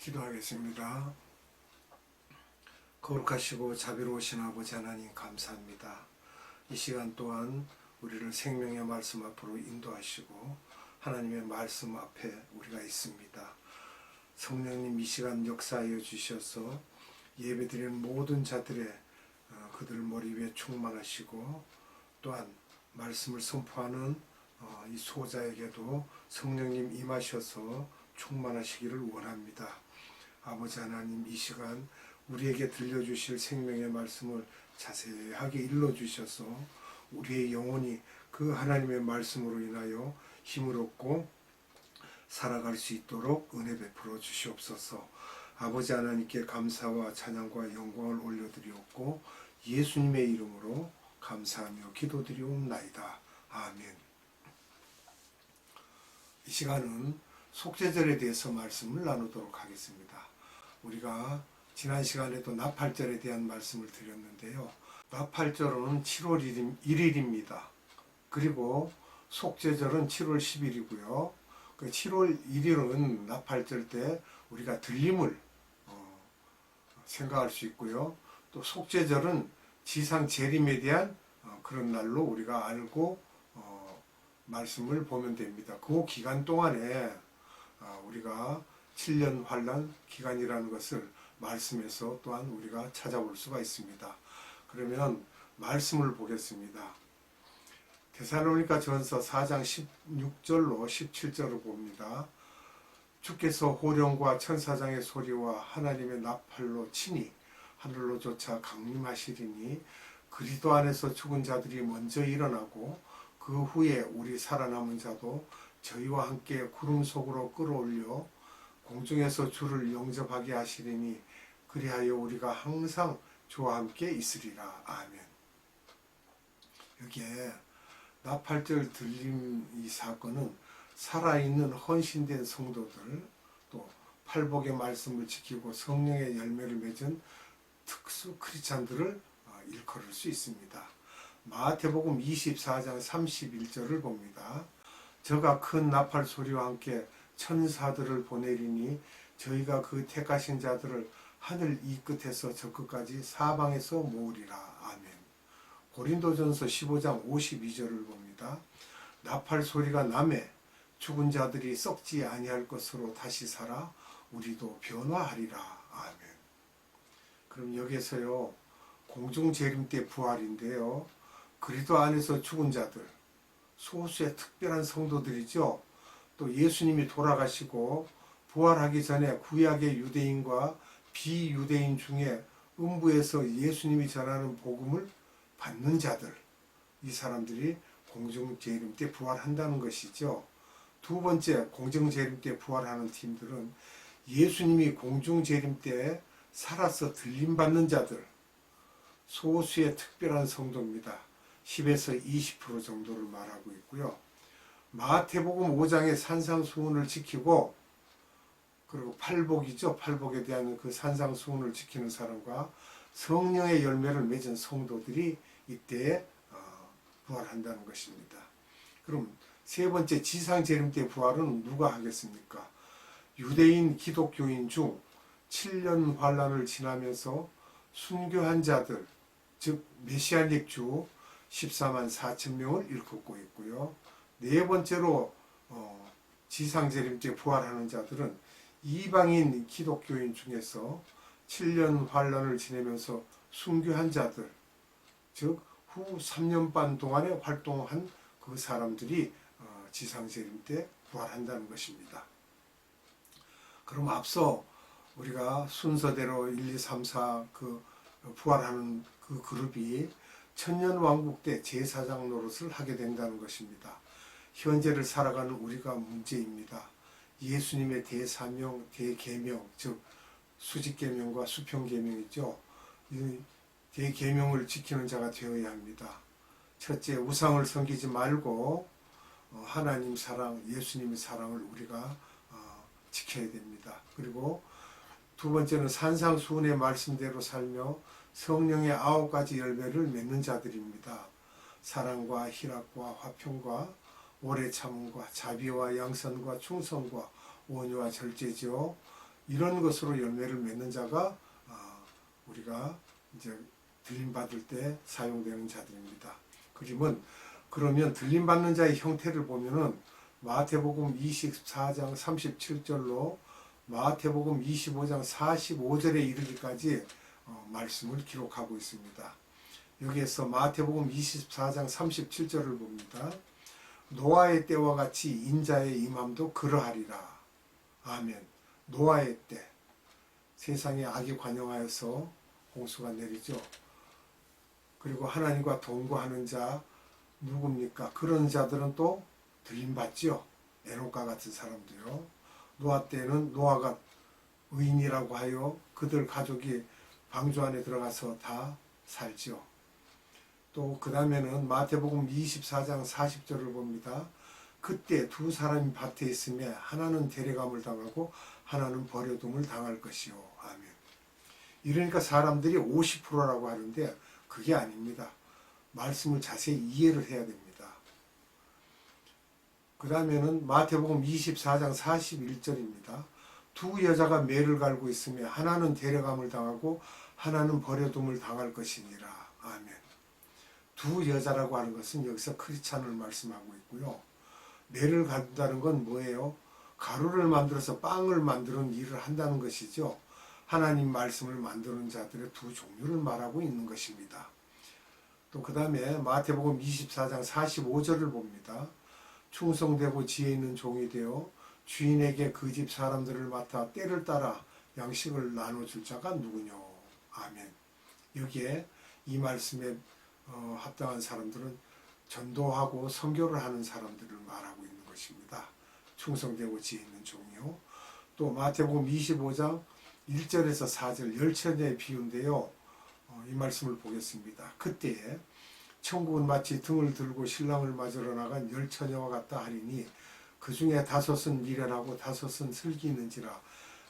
기도하겠습니다. 거룩하시고 자비로우신 아버지 하나님 감사합니다. 이 시간 또한 우리를 생명의 말씀 앞으로 인도하시고 하나님의 말씀 앞에 우리가 있습니다. 성령님 이 시간 역사하여 주셔서 예배드리는 모든 자들의 어, 그들 머리 위에 충만하시고 또한 말씀을 선포하는 어, 이 소자에게도 성령님 임하셔서 충만하시기를 원합니다. 아버지 하나님 이 시간 우리에게 들려주실 생명의 말씀을 자세하게 일러주셔서 우리의 영혼이 그 하나님의 말씀으로 인하여 힘을 얻고 살아갈 수 있도록 은혜 베풀어 주시옵소서. 아버지 하나님께 감사와 찬양과 영광을 올려드리옵고 예수님의 이름으로 감사하며 기도드리옵나이다. 아멘. 이 시간은 속죄절에 대해서 말씀을 나누도록 하겠습니다. 우리가 지난 시간에도 나팔절에 대한 말씀을 드렸는데요. 나팔절은 7월 1일입니다. 그리고 속죄절은 7월 10일이고요. 그 7월 1일은 나팔절 때 우리가 들림을 어, 생각할 수 있고요. 또 속죄절은 지상 재림에 대한 어, 그런 날로 우리가 알고 어, 말씀을 보면 됩니다. 그 기간 동안에 아, 우리가 7년 환란 기간이라는 것을 말씀에서 또한 우리가 찾아볼 수가 있습니다. 그러면 말씀을 보겠습니다. 데살로니가 전서 4장 16절로 17절을 봅니다. 주께서 호령과 천사장의 소리와 하나님의 나팔로 치니 하늘로조차 강림하시리니 그리도 안에서 죽은 자들이 먼저 일어나고 그 후에 우리 살아남은 자도 저희와 함께 구름 속으로 끌어올려 공중에서 주를 영접하게 하시리니 그리하여 우리가 항상 주와 함께 있으리라. 아멘. 여기에 나팔절 들림 이 사건은 살아있는 헌신된 성도들 또 팔복의 말씀을 지키고 성령의 열매를 맺은 특수 크리스찬들을 어, 일컬을 수 있습니다. 마태복음 24장 31절을 봅니다. 저가 큰 나팔 소리와 함께 천사들을 보내리니 저희가 그 택하신 자들을 하늘 이 끝에서 저 끝까지 사방에서 모으리라. 아멘. 고린도전서 15장 52절을 봅니다. 나팔 소리가 남에 죽은 자들이 썩지 아니할 것으로 다시 살아 우리도 변화하리라. 아멘. 그럼 여기서요. 공중 재림 때 부활인데요. 그리도 안에서 죽은 자들 소수의 특별한 성도들이죠. 또 예수님이 돌아가시고 부활하기 전에 구약의 유대인과 비유대인 중에 음부에서 예수님이 전하는 복음을 받는 자들 이 사람들이 공중 재림 때 부활한다는 것이죠. 두 번째 공중 재림 때 부활하는 팀들은 예수님이 공중 재림 때 살아서 들림 받는 자들 소수의 특별한 성도입니다. 10에서 20% 정도를 말하고 있고요. 마태복음 5장의 산상수훈을 지키고 그리고 팔복이죠. 팔복에 대한 그 산상수훈을 지키는 사람과 성령의 열매를 맺은 성도들이 이때 어, 부활한다는 것입니다. 그럼 세 번째 지상 재림 때 부활은 누가 하겠습니까? 유대인 기독교인 중 7년 환란을 지나면서 순교한 자들, 즉 메시아닉 주 14만 4천 명을 일컫고 있고요. 네 번째로 어, 지상재림 때 부활하는 자들은 이방인 기독교인 중에서 7년 환란을 지내면서 순교한 자들, 즉 후 3년 반 동안에 활동한 그 사람들이 어, 지상재림 때 부활한다는 것입니다. 그럼 앞서 우리가 순서대로 1, 2, 3, 4 그 부활하는 그 그룹이 천년 왕국 때 제사장 노릇을 하게 된다는 것입니다. 현재를 살아가는 우리가 문제입니다. 예수님의 대사명, 대계명, 즉 수직계명과 수평계명이죠. 이 대계명을 지키는 자가 되어야 합니다. 첫째, 우상을 섬기지 말고 어, 하나님 사랑, 예수님의 사랑을 우리가 어, 지켜야 됩니다. 그리고 두 번째는 산상수훈의 말씀대로 살며 성령의 아홉 가지 열매를 맺는 자들입니다. 사랑과 희락과 화평과 오래 참음과 자비와 양선과 충성과 온유와 절제지요. 이런 것으로 열매를 맺는 자가 아, 우리가 이제 들림 받을 때 사용되는 자들입니다. 그림은 그러면 들림 받는 자의 형태를 보면은 마태복음 24장 37절로 마태복음 25장 45절에 이르기까지 어, 말씀을 기록하고 있습니다. 여기에서 마태복음 24장 37절을 봅니다. 노아의 때와 같이 인자의 임함도 그러하리라. 아멘. 노아의 때 세상에 악이 관영하여서 홍수가 내리죠. 그리고 하나님과 동거하는 자 누굽니까? 그런 자들은 또 들림받죠. 에녹과 같은 사람도요. 노아 때는 노아가 의인이라고 하여 그들 가족이 방주 안에 들어가서 다 살죠. 또 그 다음에는 마태복음 24장 40절을 봅니다. 그때 두 사람이 밭에 있으며 하나는 데려감을 당하고 하나는 버려둠을 당할 것이요. 아멘. 이러니까 사람들이 50%라고 하는데 그게 아닙니다. 말씀을 자세히 이해를 해야 됩니다. 그 다음에는 마태복음 24장 41절입니다. 두 여자가 매를 갈고 있으며 하나는 데려감을 당하고 하나는 버려둠을 당할 것이니라. 두 여자라고 하는 것은 여기서 크리스찬을 말씀하고 있고요. 매를 간다는 건 뭐예요? 가루를 만들어서 빵을 만드는 일을 한다는 것이죠. 하나님 말씀을 만드는 자들의 두 종류를 말하고 있는 것입니다. 또 그 다음에 마태복음 24장 45절을 봅니다. 충성되고 지혜 있는 종이 되어 주인에게 그 집 사람들을 맡아 때를 따라 양식을 나눠줄 자가 누구뇨? 아멘. 여기에 이 말씀에 어, 합당한 사람들은 전도하고 선교를 하는 사람들을 말하고 있는 것입니다. 충성되고 지혜 있는 종이요. 또 마태복음 25장 1절에서 4절 열처녀의 비유인데요. 어, 이 말씀을 보겠습니다. 그때에 천국은 마치 등을 들고 신랑을 맞으러 나간 열처녀와 같다 하리니 그 중에 다섯은 미련하고 다섯은 슬기 있는지라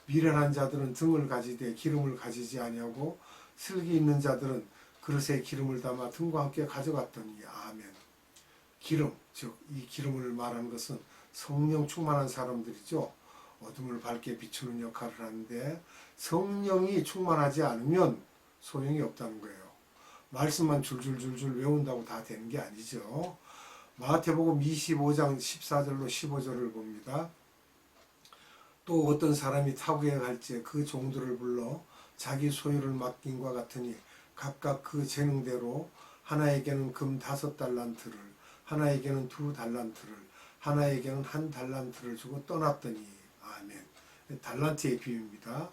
미련한 자들은 등을 가지되 기름을 가지지 아니하고 슬기 있는 자들은 그릇에 기름을 담아 등과 함께 가져갔더니 아멘. 기름 즉 이 기름을 말하는 것은 성령 충만한 사람들이죠. 어둠을 밝게 비추는 역할을 하는데 성령이 충만하지 않으면 소용이 없다는 거예요. 말씀만 줄줄줄줄 외운다고 다 되는 게 아니죠. 마태복음 25장 14절로 15절을 봅니다. 또 어떤 사람이 타국에 갈지 그 종들을 불러 자기 소유를 맡긴과 같으니 각각 그 재능대로 하나에게는 금 다섯 달란트를 하나에게는 두 달란트를 하나에게는 한 달란트를 주고 떠났더니 아멘 달란트의 비유입니다.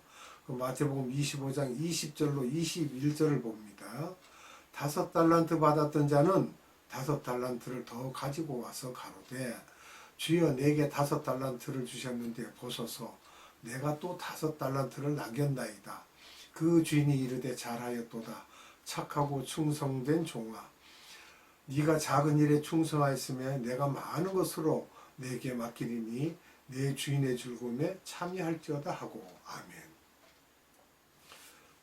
그 마태복음 25장 20절로 21절을 봅니다. 다섯 달란트 받았던 자는 다섯 달란트를 더 가지고 와서 가로되 주여 내게 다섯 달란트를 주셨는데 보소서 내가 또 다섯 달란트를 남겼나이다. 그 주인이 이르되 잘하였도다. 착하고 충성된 종아. 네가 작은 일에 충성하였으면 내가 많은 것으로 내게 맡기리니 내 주인의 즐거움에 참여할지어다 하고 아멘.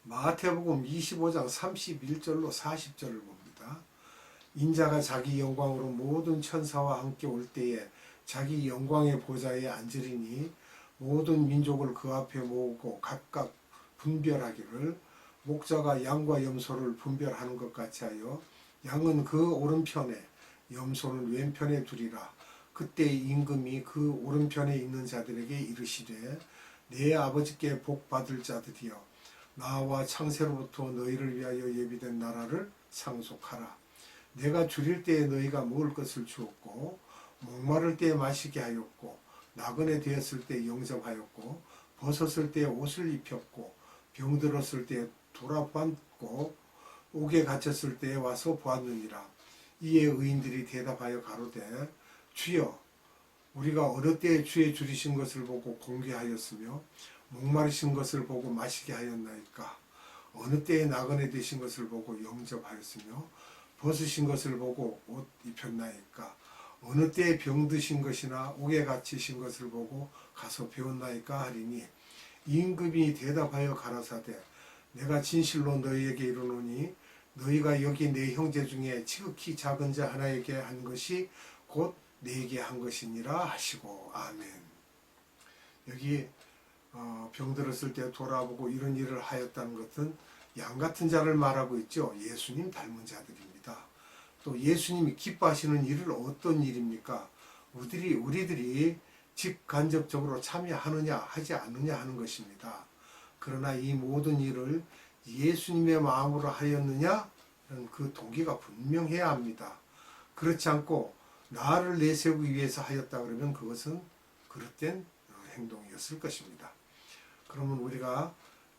마태복음 25장 31절로 40절을 봅니다. 인자가 자기 영광으로 모든 천사와 함께 올 때에 자기 영광의 보좌에 앉으리니 모든 민족을 그 앞에 모으고 각각 분별하기를 목자가 양과 염소를 분별하는 것 같이 하여 양은 그 오른편에 염소는 왼편에 두리라. 그때 임금이 그 오른편에 있는 자들에게 이르시되 내 아버지께 복 받을 자들이여 나와 창세로부터 너희를 위하여 예비된 나라를 상속하라. 내가 줄일 때에 너희가 먹을 것을 주었고 목마를 때에 마시게 하였고 나그네 되었을 때 영접하였고 벗었을 때에 옷을 입혔고 병들었을 때에 돌아봤고 옥에 갇혔을 때에 와서 보았느니라. 이에 의인들이 대답하여 가로되 주여 우리가 어느 때에 주의 줄이신 것을 보고 공개하였으며 목마르신 것을 보고 마시게 하였나이까? 어느 때에 나그네 되신 것을 보고 영접하였으며 벗으신 것을 보고 옷 입혔나이까? 어느 때에 병드신 것이나 옥에 갇히신 것을 보고 가서 배웠나이까 하리니. 임금이 대답하여 가라사대 내가 진실로 너희에게 이르노니 너희가 여기 내 형제 중에 지극히 작은 자 하나에게 한 것이 곧 내게 한 것이니라 하시고 아멘. 여기 어, 병들었을 때 돌아보고 이런 일을 하였다는 것은 양 같은 자를 말하고 있죠. 예수님 닮은 자들입니다. 또 예수님이 기뻐하시는 일을 어떤 일입니까? 우리들이 우리들이 직간접적으로 참여하느냐 하지 않느냐 하는 것입니다. 그러나 이 모든 일을 예수님의 마음으로 하였느냐는 그 동기가 분명해야 합니다. 그렇지 않고 나를 내세우기 위해서 하였다 그러면 그것은 그릇된 행동이었을 것입니다. 그러면 우리가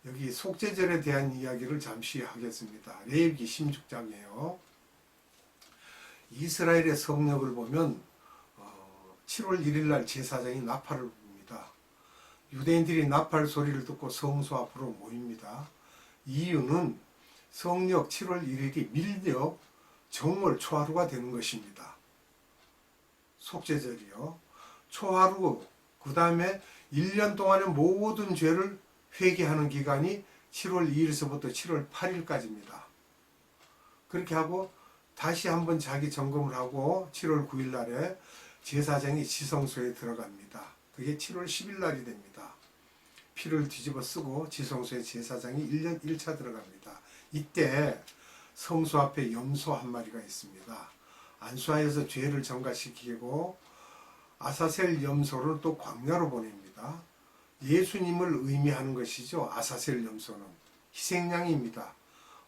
여기 속죄절에 대한 이야기를 잠시 하겠습니다. 레위기 16장이에요. 이스라엘의 성역을 보면 어, 7월 1일 날 제사장이 나팔을. 유대인들이 나팔 소리를 듣고 성소 앞으로 모입니다. 이유는 성역 7월 1일이 밀력 정월 초하루가 되는 것입니다. 속죄절이요. 초하루 그 다음에 1년 동안의 모든 죄를 회개하는 기간이 7월 2일서부터 7월 8일까지입니다. 그렇게 하고 다시 한번 자기 점검을 하고 7월 9일 날에 제사장이 지성소에 들어갑니다. 그게 7월 10일 날이 됩니다. 피를 뒤집어 쓰고 지성소에 제사장이 1년 1차 들어갑니다. 이때 성소 앞에 염소 한 마리가 있습니다. 안수하여서 죄를 정가시키고 아사셀 염소를 또 광야로 보냅니다. 예수님을 의미하는 것이죠. 아사셀 염소는 희생양입니다.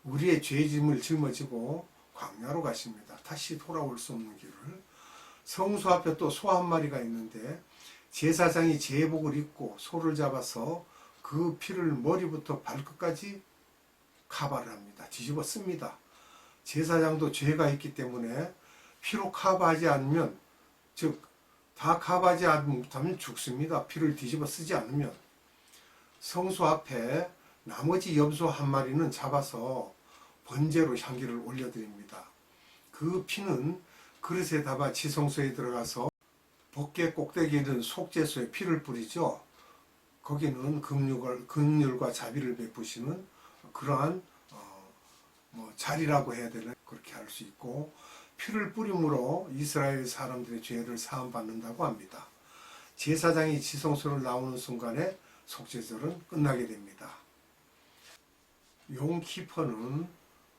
우리의 죄짐을 짊어지고 광야로 가십니다. 다시 돌아올 수 없는 길을 성소 앞에 또 소 한 마리가 있는데 제사장이 제복을 입고 소를 잡아서 그 피를 머리부터 발끝까지 카바를 합니다. 뒤집어 씁니다. 제사장도 죄가 있기 때문에 피로 카바하지 않으면 즉 다 카바하지 않으면 죽습니다. 피를 뒤집어 쓰지 않으면 성소 앞에 나머지 염소 한 마리는 잡아서 번제로 향기를 올려드립니다. 그 피는 그릇에 담아 지성소에 들어가서 복개 꼭대기에 있는 속죄소에 피를 뿌리죠. 거기는 금육을, 금률과 자비를 베푸시는 그러한 어, 뭐 자리라고 해야 되나 그렇게 할 수 있고 피를 뿌림으로 이스라엘 사람들의 죄를 사함 받는다고 합니다. 제사장이 지성소를 나오는 순간에 속죄절은 끝나게 됩니다. 용키퍼는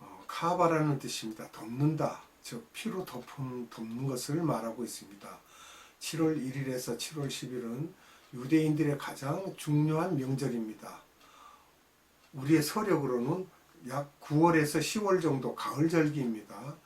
어, 카바라는 뜻입니다. 덮는다. 즉 피로 덮은, 덮는 것을 말하고 있습니다. 7월 1일에서 7월 10일은 유대인들의 가장 중요한 명절입니다. 우리의 서력으로는 약 9월에서 10월 정도 가을 절기입니다.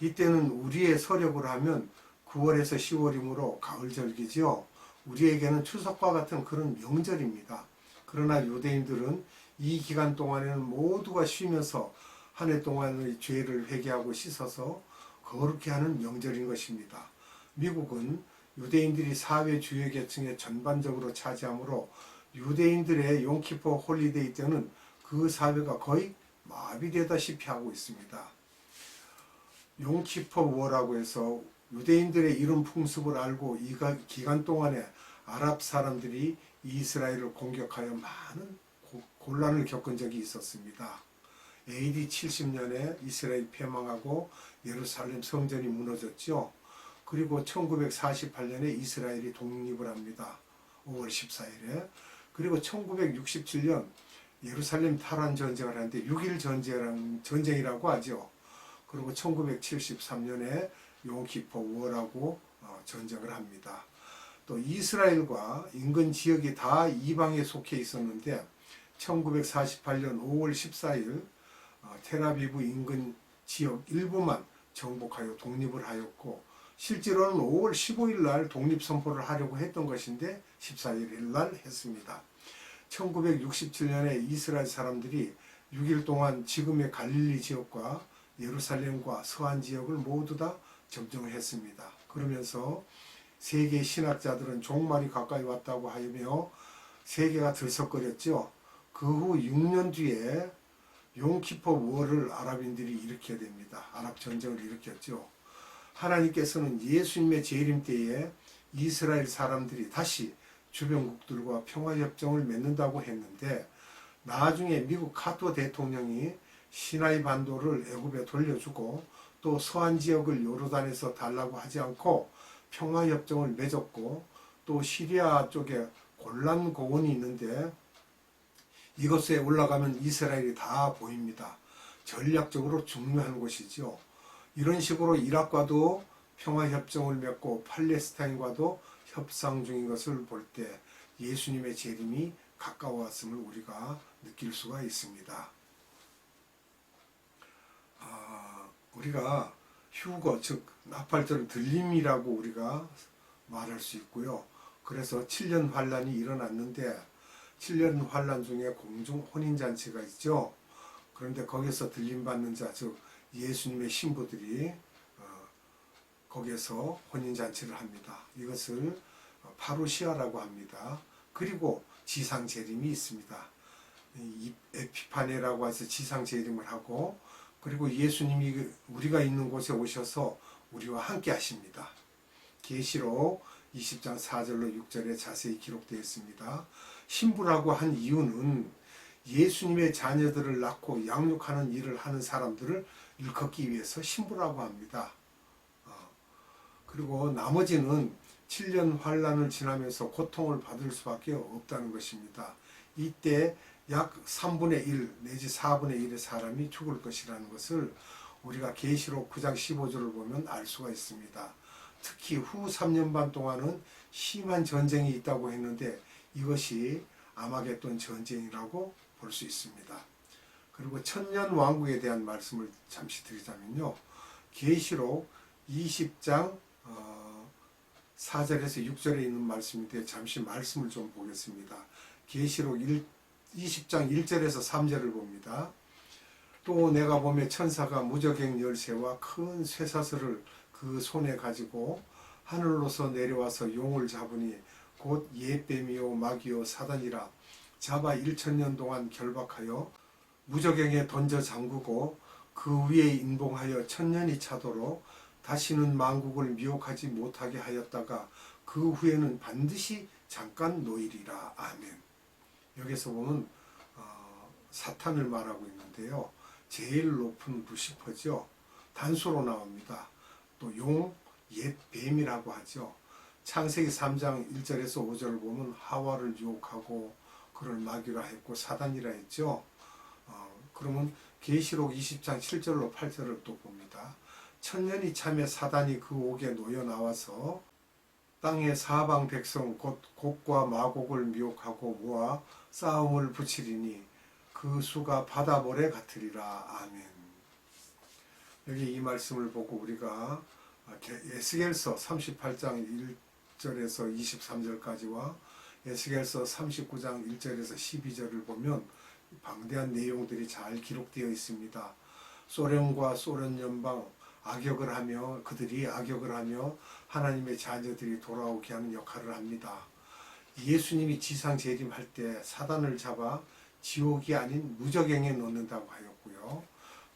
이때는 우리의 서력으로 하면 9월에서 10월이므로 가을 절기죠. 우리에게는 추석과 같은 그런 명절입니다. 그러나 유대인들은 이 기간 동안에는 모두가 쉬면서 한 해 동안의 죄를 회개하고 씻어서 거룩해 하는 명절인 것입니다. 미국은 유대인들이 사회 주요 계층의 전반적으로 차지하므로 유대인들의 용키포 홀리데이 때는 그 사회가 거의 마비되다시피 하고 있습니다. 용키퍼 워라고 해서 유대인들의 이런 풍습을 알고 이 기간 동안에 아랍 사람들이 이스라엘을 공격하여 많은 곤란을 겪은 적이 있었습니다. AD 70년에 이스라엘 패망하고 예루살렘 성전이 무너졌죠. 그리고 1948년에 이스라엘이 독립을 합니다. 5월 14일에. 그리고 1967년 예루살렘 탈환 전쟁을 하는데 6일 전쟁이라고 하죠. 그리고 1973년에 용키포 워라고 어, 전쟁을 합니다. 또 이스라엘과 인근 지역이 다 이방에 속해 있었는데 1948년 5월 14일 어, 테라비브 인근 지역 일부만 정복하여 독립을 하였고 실제로는 5월 15일 날 독립 선포를 하려고 했던 것인데 14일 날 했습니다. 1967년에 이스라엘 사람들이 6일 동안 지금의 갈릴리 지역과 예루살렘과 서한 지역을 모두 다 점령을 했습니다. 그러면서 세계 신학자들은 종말이 가까이 왔다고 하며 세계가 들썩거렸죠. 그 후 6년 뒤에 용키퍼 월을 아랍인들이 일으켜야 됩니다. 아랍 전쟁을 일으켰죠. 하나님께서는 예수님의 재림 때에 이스라엘 사람들이 다시 주변국들과 평화협정을 맺는다고 했는데 나중에 미국 카토 대통령이 시나이 반도를 애굽에 돌려주고 또 서한 지역을 요르단에서 달라고 하지 않고 평화협정을 맺었고 또 시리아 쪽에 골란 고원이 있는데 이곳에 올라가면 이스라엘이 다 보입니다. 전략적으로 중요한 곳이죠. 이런 식으로 이락과도 평화협정을 맺고 팔레스타인과도 협상 중인 것을 볼 때 예수님의 재림이 가까웠음을 우리가 느낄 수가 있습니다. 아, 우리가 휴거 즉 나팔절 들림이라고 우리가 말할 수 있고요. 그래서 7년 환란이 일어났는데 7년 환란 중에 공중 혼인 잔치가 있죠. 그런데 거기서 들림 받는 자 즉 예수님의 신부들이 어, 거기에서 혼인 잔치를 합니다. 이것을 파루시아라고 합니다. 그리고 지상 재림이 있습니다. 이 에피파네라고 해서 지상 재림을 하고 그리고 예수님이 우리가 있는 곳에 오셔서 우리와 함께 하십니다. 계시록 20장 4절로 6절에 자세히 기록되어 있습니다. 신부라고 한 이유는 예수님의 자녀들을 낳고 양육하는 일을 하는 사람들을 일컫기 위해서 신부라고 합니다. 어, 그리고 나머지는 7년 환란을 지나면서 고통을 받을 수밖에 없다는 것입니다. 이때 약 3분의 1 내지 4분의 1의 사람이 죽을 것이라는 것을 우리가 계시록 9장 15절을 보면 알 수가 있습니다. 특히 후 3년 반 동안은 심한 전쟁이 있다고 했는데 이것이 아마겟돈 전쟁이라고 볼 수 있습니다. 그리고 천년 왕국에 대한 말씀을 잠시 드리자면요. 계시록 20장 어, 4절에서 6절에 있는 말씀인데 잠시 말씀을 좀 보겠습니다. 계시록 20장 1절에서 3절을 봅니다. 또 내가 보매 천사가 무적행 열쇠와 큰 쇠사슬을 그 손에 가지고 하늘로서 내려와서 용을 잡으니 곧 옛뱀이요 마귀요 사단이라 잡아 1천년 동안 결박하여 무적행에 던져 잠그고 그 위에 인봉하여 천년이 차도록 다시는 만국을 미혹하지 못하게 하였다가 그 후에는 반드시 잠깐 노일이라 아멘. 여기서 보면 어, 사탄을 말하고 있는데요. 제일 높은 루시퍼죠. 단수로 나옵니다. 또 용, 옛 뱀이라고 하죠. 창세기 3장 1절에서 5절을 보면 하와를 유혹하고 그를 마귀라 했고 사단이라 했죠. 어, 그러면 계시록 20장 7절로 8절을 또 봅니다. 천년이 참에 사단이 그 옥에 놓여 나와서 땅의 사방 백성 곧 곡과 마곡을 미혹하고 모아 싸움을 붙이리니 그 수가 바다 모래 같으리라 아멘. 여기 이 말씀을 보고 우리가 에스겔서 38장 1절에서 23절까지와 에스겔서 39장 1절에서 12절을 보면 방대한 내용들이 잘 기록되어 있습니다. 소련과 소련 연방 악역을 하며 그들이 악역을 하며 하나님의 자녀들이 돌아오게 하는 역할을 합니다. 예수님이 지상 재림할 때 사단을 잡아 지옥이 아닌 무적행에 넣는다고 하였고요.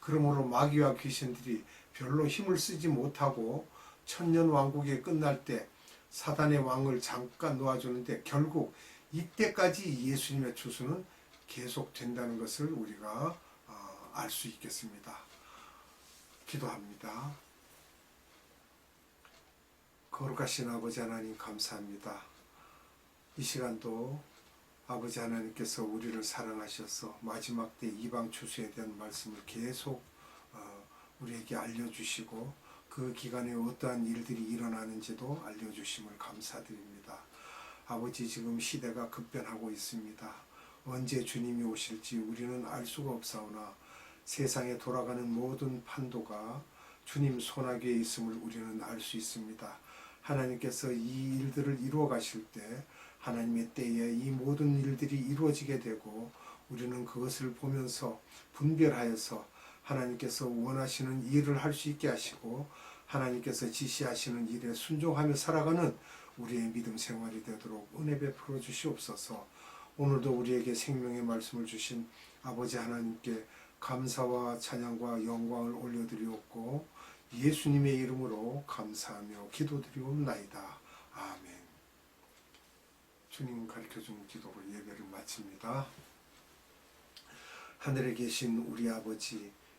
그러므로 마귀와 귀신들이 별로 힘을 쓰지 못하고 천년 왕국이 끝날 때 사단의 왕을 잠깐 놓아주는데 결국 이때까지 예수님의 추수는 계속된다는 것을 우리가 어, 알수 있겠습니다. 기도합니다. 거룩하신 아버지 하나님 감사합니다. 이 시간도 아버지 하나님께서 우리를 사랑하셔서 마지막 때 이방 추수에 대한 말씀을 계속 어, 우리에게 알려주시고 그 기간에 어떠한 일들이 일어나는지도 알려주심을 감사드립니다. 아버지 지금 시대가 급변하고 있습니다. 언제 주님이 오실지 우리는 알 수가 없사오나 세상에 돌아가는 모든 판도가 주님 손아귀에 있음을 우리는 알 수 있습니다. 하나님께서 이 일들을 이루어 가실 때 하나님의 때에 이 모든 일들이 이루어지게 되고 우리는 그것을 보면서 분별하여서 하나님께서 원하시는 일을 할 수 있게 하시고 하나님께서 지시하시는 일에 순종하며 살아가는 우리의 믿음 생활이 되도록 은혜 베풀어 주시옵소서. 오늘도 우리에게 생명의 말씀을 주신 아버지 하나님께 감사와 찬양과 영광을 올려드리옵고 예수님의 이름으로 감사하며 기도드리옵나이다. 아멘. 주님 가르쳐준 기도로 예배를 마칩니다. 하늘에 계신 우리 아버지,